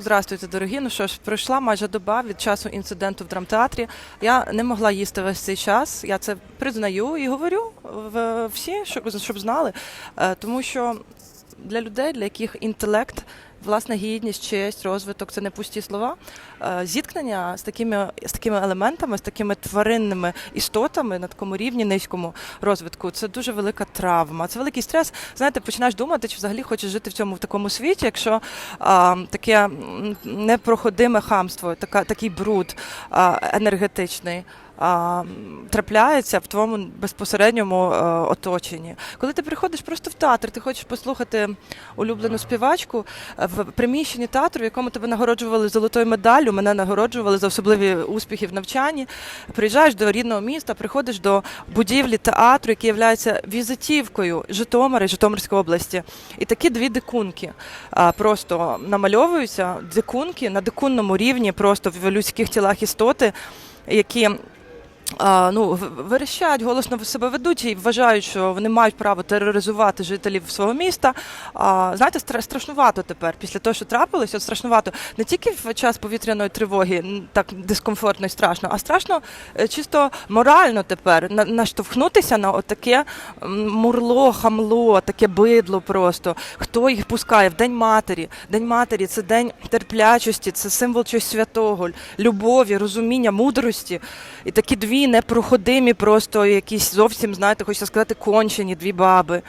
Здравствуйте, дорогі. Ну що ж, пройшла майже доба від часу інциденту в драмтеатрі. Я не могла їсти весь цей час. Я це признаю і говорю всі, щоб, щоб знали. Е, Тому що для людей, для яких інтелект, власна гідність, честь, розвиток це не пусті слова. Е, Зіткнення з такими, з такими елементами, з такими тваринними істотами на такому рівні низькому розвитку, це дуже велика травма. Це великий стрес. Знаєте, починаєш думати, чи взагалі хочеш жити в цьому в такому світі, якщо а, таке непроходиме хамство, така, такий бруд а, енергетичний. А, Трапляється в твоєму безпосередньому е, оточенні. Коли ти приходиш просто в театр, ти хочеш послухати улюблену співачку е, в приміщенні театру, в якому тебе нагороджували золотою медаллю, мене нагороджували за особливі успіхи в навчанні. Приїжджаєш до рідного міста, приходиш до будівлі театру, який є візитівкою Житомира і Житомирської області. І такі дві дикунки а, просто намальовуються, дикунки на дикунному рівні, просто в людських тілах істоти, які. А, ну, в- верещать, голосно себе ведуть і вважають, що вони мають право тероризувати жителів свого міста. А, знаєте, стра- страшнувато тепер, після того, що трапилось, от страшнувато не тільки в час повітряної тривоги, так дискомфортно і страшно, а страшно е, чисто морально тепер на- наштовхнутися на отаке мурло, хамло, таке бидло просто. Хто їх пускає в День матері? День матері це день терплячості, це символ чогось святого, любові, розуміння, мудрості. І такі дві непроходимі, просто якісь зовсім, знаєте, хочеться сказати, кончені дві баби.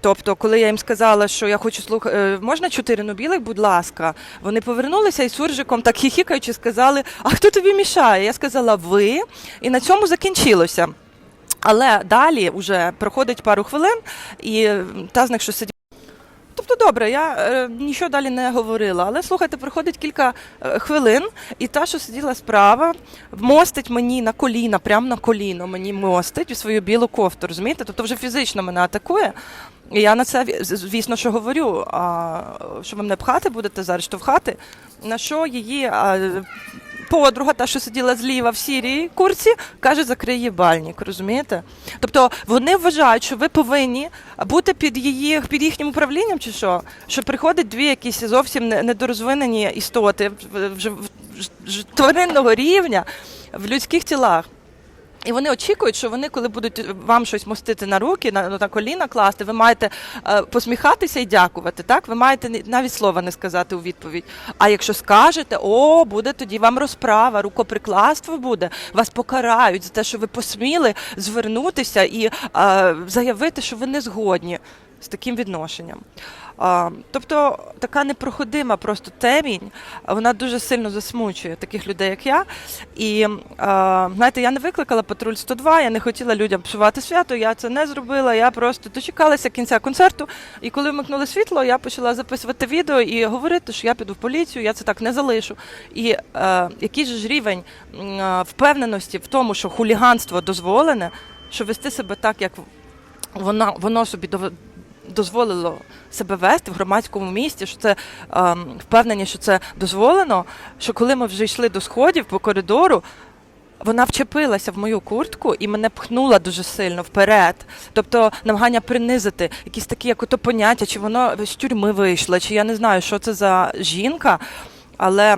Тобто, коли я їм сказала, що я хочу слухати, можна чотири ну білих, будь ласка, вони повернулися і суржиком, так хіхікаючи, сказали: А хто тобі мішає? Я сказала, ви, і на цьому закінчилося. Але далі вже проходить пару хвилин, і е, та з них, що сидів. Тобто, добре, я е, нічого далі не говорила. Але слухайте, проходить кілька е, хвилин, і та, що сиділа справа, мостить мені на коліна, прямо на коліно мені мостить у свою білу кофту, розумієте? Тобто вже фізично мене атакує. І я на це звісно, що говорю. А що ви мене пхати будете зараз, штовхати? На що її а, подруга, та, що сиділа зліва в сірій курці, каже, закрий їбальник, розумієте? Тобто вони вважають, що ви повинні бути під її під їхнім управлінням, чи що? Що приходять дві якісь зовсім не- недорозвинені істоти вже тваринного рівня в людських тілах. І вони очікують, що вони, коли будуть вам щось мостити на руки, на, на коліна класти, ви маєте е, посміхатися і дякувати. Так, ви маєте навіть слова не сказати у відповідь. А якщо скажете, о, буде тоді вам розправа, рукоприкладство буде, вас покарають за те, що ви посміли звернутися і е, заявити, що ви не згодні з таким відношенням. Тобто така непроходима просто темінь, вона дуже сильно засмучує таких людей, як я. І знаєте, я не викликала патруль 102, я не хотіла людям псувати свято, я це не зробила. Я просто дочекалася кінця концерту. І коли вмикнули світло, я почала записувати відео і говорити, що я піду в поліцію, я це так не залишу. І який ж рівень впевненості в тому, що хуліганство дозволене, що вести себе так, як воно, воно собі дозволило себе вести в громадському місті, що це ем, впевнені, що це дозволено. Що коли ми вже йшли до сходів по коридору, вона вчепилася в мою куртку і мене пхнула дуже сильно вперед. Тобто намагання принизити якісь такі, як ото поняття, чи воно з тюрми вийшло, чи я не знаю, що це за жінка, але.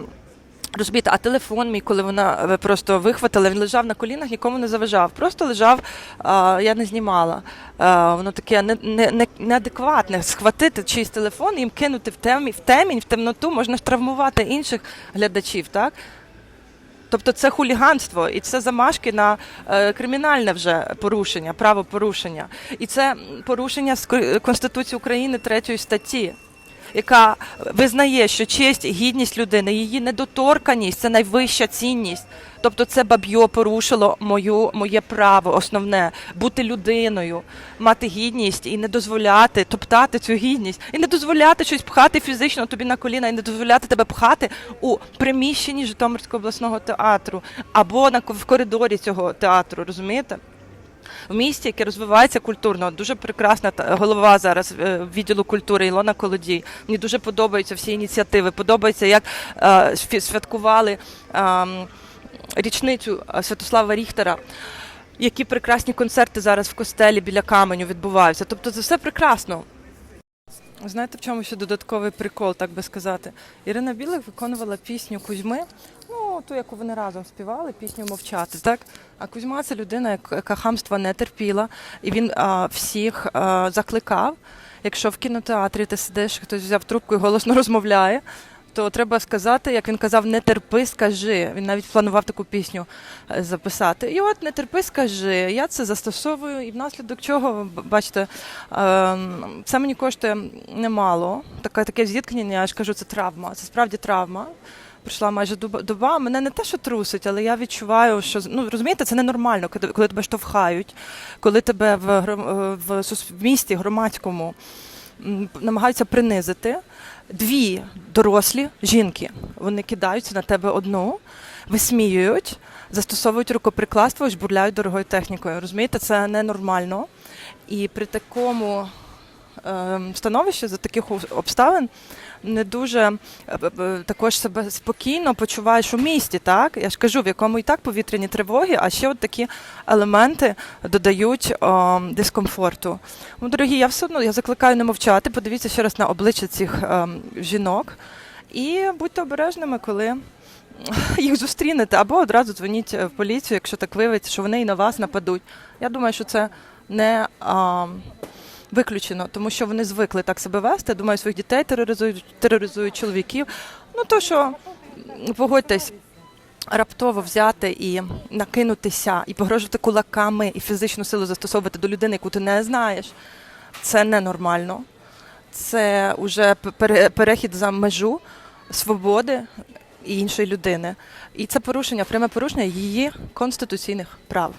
Розумієте, а телефон мій, коли вона е, просто вихватила, він лежав на колінах, нікому не заважав. Просто лежав, а, я не знімала. А, воно таке не, не, не, неадекватне. Схватити чийсь телефон їм кинути в темі, в темінь, в темноту, можна ж травмувати інших глядачів, так? Тобто це хуліганство, і це замашки на е, кримінальне вже порушення, правопорушення. І це порушення з Ко- Конституції України третьої статті, яка визнає, що честь, гідність людини, її недоторканість це найвища цінність. Тобто це баб'йо порушило мою, моє право основне бути людиною, мати гідність і не дозволяти топтати цю гідність, і не дозволяти щось пхати фізично тобі на коліна, і не дозволяти тебе пхати у приміщенні Житомирського обласного театру або на в коридорі цього театру, розумієте? В місті, яке розвивається культурно, дуже прекрасна голова зараз е, відділу культури Ілона Колодій. Мені дуже подобаються всі ініціативи. Подобається, як е, святкували ем, річницю е, Святослава Ріхтера. Які прекрасні концерти зараз в костелі біля каменю відбуваються. Тобто це все прекрасно. Знаєте, в чому ще додатковий прикол, так би сказати? Ірина Білик виконувала пісню Кузьми, ну ту, яку вони разом співали, пісню мовчати. Так? А Кузьма це людина, яка- яка хамства не терпіла, і він а, всіх а, закликав. Якщо в кінотеатрі ти сидиш, хтось взяв трубку і голосно розмовляє, то треба сказати, як він казав, не терпи, скажи. Він навіть планував таку пісню е, записати. І от не терпи, скажи. Я це застосовую, і внаслідок чого, бачите, ем, це мені коштує немало. Таке, таке зіткнення, я ж кажу, це травма. Це справді травма. Прийшла майже доба. Мене не те, що трусить, але я відчуваю, що ну розумієте, це ненормально, коли, тебе штовхають, коли тебе в, е, в, сус- в місті громадському намагаються принизити. Дві дорослі жінки вони кидаються на тебе одну, висміюють, застосовують рукоприкладство жбурляють дорогою технікою. Розумієте, це ненормально. І при такому становищі за таких обставин не дуже е, б- також себе спокійно почуваєш у місті, так? Я ж кажу, в якому і так повітряні тривоги, а ще от такі елементи додають ем, дискомфорту. Ну, дорогі, я все одно я закликаю не мовчати. Подивіться ще раз на обличчя цих ем, жінок і будьте обережними, коли їх зустрінете, або одразу дзвоніть в поліцію, якщо так виявиться, що вони і на вас нападуть. Я думаю, що це не а, виключено, тому що вони звикли так себе вести. Думаю, своїх дітей тероризують, тероризують чоловіків. Ну то що, погодьтесь. Раптово взяти і накинутися, і погрожувати кулаками, і фізичну силу застосовувати до людини, яку ти не знаєш, це ненормально. Це вже перехід за межу свободи і іншої людини. І це порушення, пряме порушення її конституційних прав.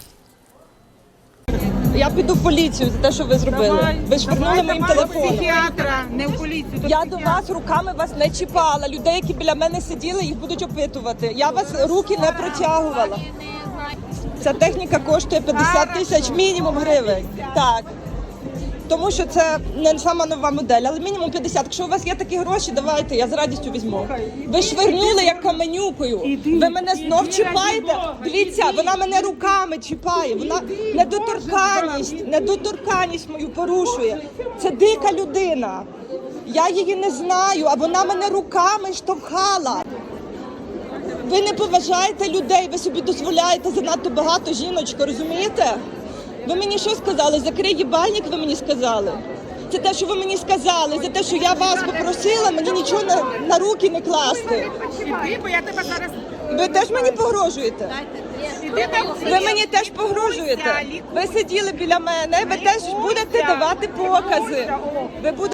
Я піду в поліцію за те, що ви зробили. ви швирнули моїм Давай до телефоном. психіатра, не в поліцію. до Я до вас руками вас не чіпала. Людей, які біля мене сиділи, їх будуть опитувати. Я вас руки не протягувала. Ця техніка коштує 50 тисяч мінімум гривень. Так. Тому що це не сама нова модель, але мінімум 50. Якщо у вас є такі гроші, давайте, я з радістю візьму. Ви швирнули як каменюкою. Ви мене знов чіпаєте. Дивіться, вона мене руками чіпає. Вона недоторканність, недоторканність мою порушує. Це дика людина. Я її не знаю, а вона мене руками штовхала. Ви не поважаєте людей, ви собі дозволяєте занадто багато жіночко, розумієте? Ви мені що сказали? Закрий їбальник, ви мені сказали. Це те, що ви мені сказали, за те, що я вас попросила, мені нічого на, на руки не класти. Іди, бо я тебе зараз... Ви теж мені погрожуєте? Іди там Ви мені теж погрожуєте. Ви сиділи біля мене, ви теж будете давати покази. Ви будете